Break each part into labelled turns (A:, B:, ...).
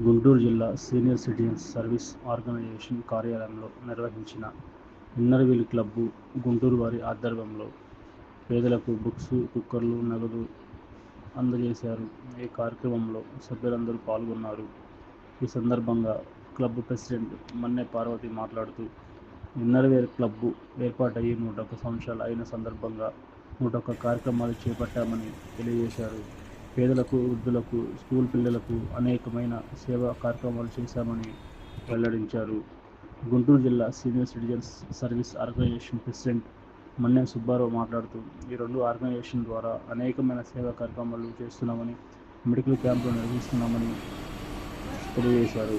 A: గుంటూరు జిల్లా senior citizens service organisation కార్యాలయంలో నిర్వహించిన ఇన్నర్వీల్ క్లబ్బు గుంటూరు వారి ఆధ్వర్యంలో పేదలకు బుక్స్ కుక్కర్లు నగదు అందజేశారు. ఈ కార్యక్రమంలో సభ్యులందరూ పాల్గొన్నారు. ఈ సందర్భంగా క్లబ్ ప్రెసిడెంట్ మన్నె పార్వతి మాట్లాడుతూ ఇన్నర్వేర్ క్లబ్బు ఏర్పాటయ్యి నూట ఒక్క సంవత్సరాలు అయిన సందర్భంగా నూట ఒక్క కార్యక్రమాలు చేపట్టామని తెలియజేశారు. పేదలకు వృద్ధులకు స్కూల్ పిల్లలకు అనేకమైన సేవా కార్యక్రమాలు చేశామని వెల్లడించారు. గుంటూరు జిల్లా senior citizens service organisation president Mannem Subbarao మాట్లాడుతూ ఈ రెండు ఆర్గనైజేషన్ ద్వారా అనేకమైన సేవా కార్యక్రమాలు చేస్తున్నామని మెడికల్ క్యాంపులు నిర్వహిస్తున్నామని తెలియజేశారు.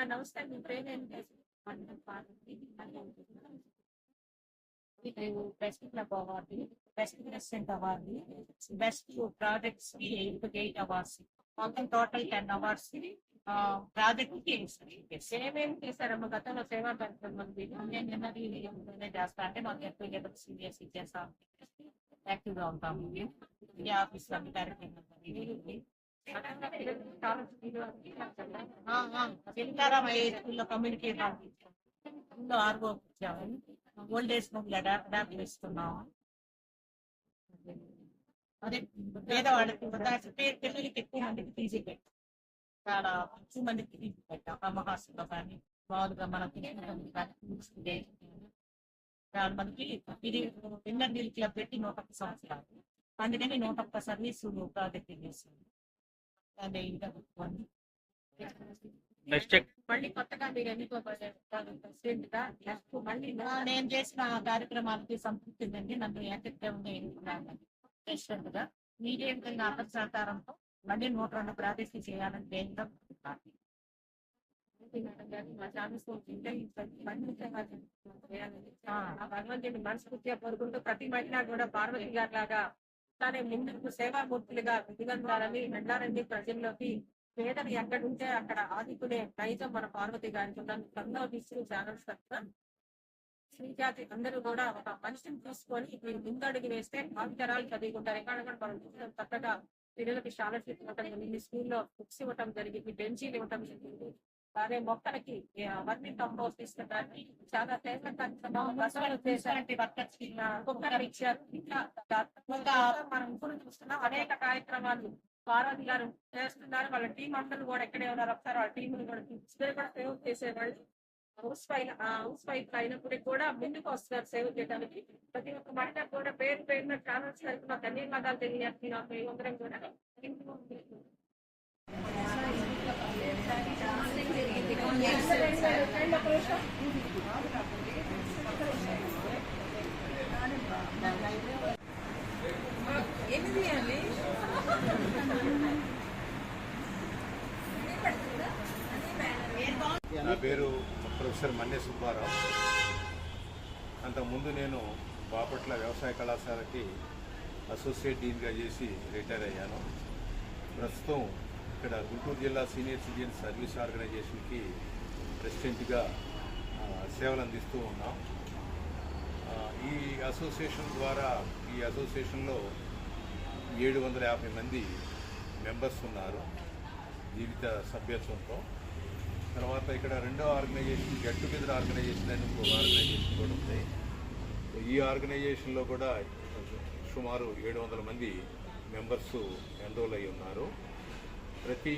B: నమస్తే మీ పేరు ఏం best club award best president award best projects కి ఎయిట్ ఎయిట్ అవార్డ్స్ మొత్తం టోటల్ టెన్ అవార్డ్స్ ప్రాజెక్ట్ కి సేవ ఏం చేశారమ్మ గతంలో సేవా కార్యక్రమం నేను నిన్నది నేనే చేస్తా అంటే మాకు ఎక్కువ లెవెల్ సీనియర్ చేస్తాం యాక్టివ్ గా ఉంటాము ఈ ఆఫీస్ లో కార్యక్రమం వెళ్తారా స్కూల్లో కమ్యూనికేట్ స్కూల్లో ఆర్గో వచ్చాము ఓల్డ్ ఏజ్ హోమ్ అడాప్ట్ చేస్తున్నాము అదే పేదవాళ్ళకి పిల్లలకి ఎక్కువ మందికి తీసి పెట్టాం చాలా ఎక్కువ మందికి తీసి పెట్టాం అమ్మహాస్లో కానీ మామూలుగా మనకి చాలా మందికి ఇది విన్నర్ క్లబ్ పెట్టి నూట ఒక్క సంవత్సరాలు అందుకని నూట ఒక్క సర్వీసు ప్రాజెక్ట్ చేస్తుంది మళ్ళీ కొత్తగా మీరు ఎన్నుకోబడ్డారు ప్రెసిడెంట్గా నెక్స్ట్ మళ్ళీ నా- నేను చేసిన కార్యక్రమాలకి సంతృప్తి ఉందండి నన్ను ఏకగ్రీవంగా ఎన్నుకున్నాను ప్రెసిడెంట్గా మీరే విధంగా సహకారంతో మళ్ళీ నూట రెండు ప్రాదేశిక చేయాలని దేంతో
C: భగవంతుని మనస్ఫూర్తిగా కోరుకుంటూ ప్రతి మహిళ కూడా పార్వతి గారి లాగా తానే ముందుకు సేవామూర్తులుగా దిగంతారని వెళ్ళారండి ప్రజల్లోకి పేదలు ఎక్కడుంటే అక్కడ ఆదుకునే నైజం మన పార్వతి గారికి ఉన్నాను కన్నో తీసుకుని ఛానల్స్ తప్ప శ్రీజాతి అందరూ కూడా ఒక మనిషిని చూసుకొని మీరు ముందడుగు వేస్తే భావితరాలు చదువుకుంటారు. ఎక్కడ కూడా మనం చూసిన చక్కగా పిల్లలకి స్కాలర్షిప్ ఇవ్వటం జరిగింది. స్కూల్లో బుక్స్ ఇవ్వటం జరిగింది. బెంచీలు ఇవ్వటం జరిగింది. అదే మొక్కలకి వర్మి కంపోస్ట్ తీసుకుంటారు చాలా సేవ ఇచ్చారు. ఇంకా మనం ఇప్పుడు చూస్తున్నాం. అనేక కార్యక్రమాలు పార్వతి గారు చేస్తున్నారు. వాళ్ళ టీం అందరూ కూడా ఎక్కడే ఉన్నారు. ఒకసారి వాళ్ళ టీం కూడా ఇద్దరు కూడా సేవ్ చేసేవాళ్ళు. హౌస్ పైన హౌస్ వైఫ్ అయినప్పటికీ కూడా ముందుకు వస్తున్నారు సేవ చేయడానికి. ప్రతి ఒక్క మహిళ కూడా పేరు పేరున ఛానల్స్ తరఫున ధన్యవాదాలు తెలియజేస్తున్నాం మేమందరం కూడా.
D: నా పేరు ప్రొఫెసర్ మన్య సుబ్బారావు. అంతకుముందు నేను బాపట్ల వ్యవసాయ కళాశాలకి అసోసియేట్ డీన్గా చేసి రిటైర్ అయ్యాను. ప్రస్తుతం ఇక్కడ గుంటూరు జిల్లా సీనియర్ సిటిజన్ సర్వీస్ ఆర్గనైజేషన్కి ప్రెసిడెంట్గా సేవలు అందిస్తూ ఉన్నాం. ఈ అసోసియేషన్ ద్వారా ఈ అసోసియేషన్లో ఏడు వందల యాభై మంది మెంబర్స్ ఉన్నారు జీవిత సభ్యత్వంతో. తర్వాత ఇక్కడ రెండో ఆర్గనైజేషన్ గెట్ టుగెదర్ ఆర్గనైజేషన్ అని ఇంకొక ఆర్గనైజేషన్ కూడా ఉంది. ఈ ఆర్గనైజేషన్లో కూడా సుమారు ఏడు వందల మంది మెంబర్స్ ఎన్రోల్ అయి ఉన్నారు. ప్రతి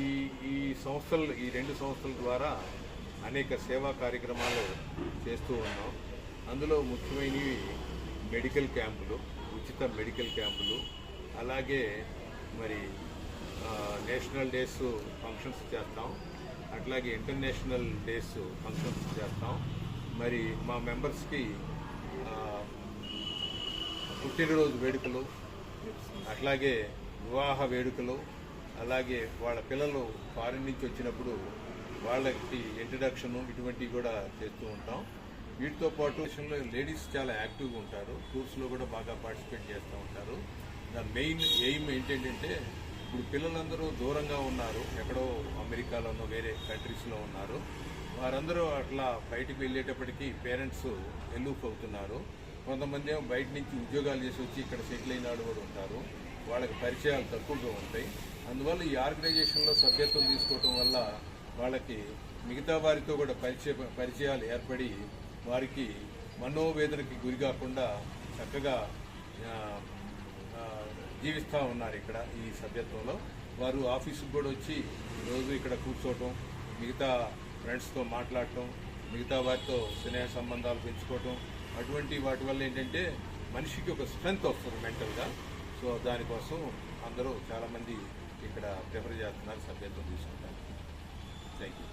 D: ఈ ఈ సంస్థలు ఈ రెండు సంస్థల ద్వారా అనేక సేవా కార్యక్రమాలు చేస్తూ ఉన్నాం. అందులో ముఖ్యమైనవి మెడికల్ క్యాంపులు ఉచిత మెడికల్ క్యాంపులు అలాగే మరి నేషనల్ డేస్ ఫంక్షన్స్ చేస్తాం. అట్లాగే ఇంటర్నేషనల్ డేస్ ఫంక్షన్స్ చేస్తాం. మరి మా మెంబర్స్కి పుట్టినరోజు వేడుకలు అట్లాగే వివాహ వేడుకలు అలాగే వాళ్ళ పిల్లలు ఫారిన్ నుంచి వచ్చినప్పుడు వాళ్ళకి ఇంట్రడక్షన్ ఇటువంటివి కూడా చేస్తూ ఉంటాం. వీటితో పాటు విషయంలో లేడీస్ చాలా యాక్టివ్గా ఉంటారు. టూర్స్లో కూడా బాగా పార్టిసిపేట్ చేస్తూ ఉంటారు. ద మెయిన్ ఎయిమ్ ఏంటంటే ఇప్పుడు పిల్లలందరూ దూరంగా ఉన్నారు. ఎక్కడో అమెరికాలోనో వేరే కంట్రీస్లో ఉన్నారు. వారందరూ అట్లా బయటికి వెళ్ళేటప్పటికీ పేరెంట్స్ ఎల్లూఫ్ అవుతున్నారు. కొంతమంది ఏమో బయట నుంచి ఉద్యోగాలు చేసి వచ్చి ఇక్కడ సెటిల్ అయిన వాళ్ళు కూడా ఉంటారు. వాళ్ళకి పరిచయాలు తక్కువగా ఉంటాయి. అందువల్ల ఈ ఆర్గనైజేషన్లో సభ్యత్వం తీసుకోవటం వల్ల వాళ్ళకి మిగతా వారితో కూడా పరిచయ పరిచయాలు ఏర్పడి వారికి మనోవేదనకి గురి కాకుండా చక్కగా జీవిస్తూ ఉన్నారు ఇక్కడ ఈ సభ్యత్వంలో. వారు ఆఫీసుకు కూడా వచ్చి రోజు ఇక్కడ కూర్చోవటం మిగతా ఫ్రెండ్స్తో మాట్లాడటం మిగతా వారితో స్నేహ సంబంధాలు పెంచుకోవటం అటువంటి వాటి వల్ల ఏంటంటే మనిషికి ఒక స్ట్రెంగ్త్ వస్తుంది మెంటల్గా. సో దానికోసం అందరూ చాలామంది ఇక్కడ ప్రిఫర్ చేస్తున్నారు సభ్యత్వం తీసుకుంటారు. Thank you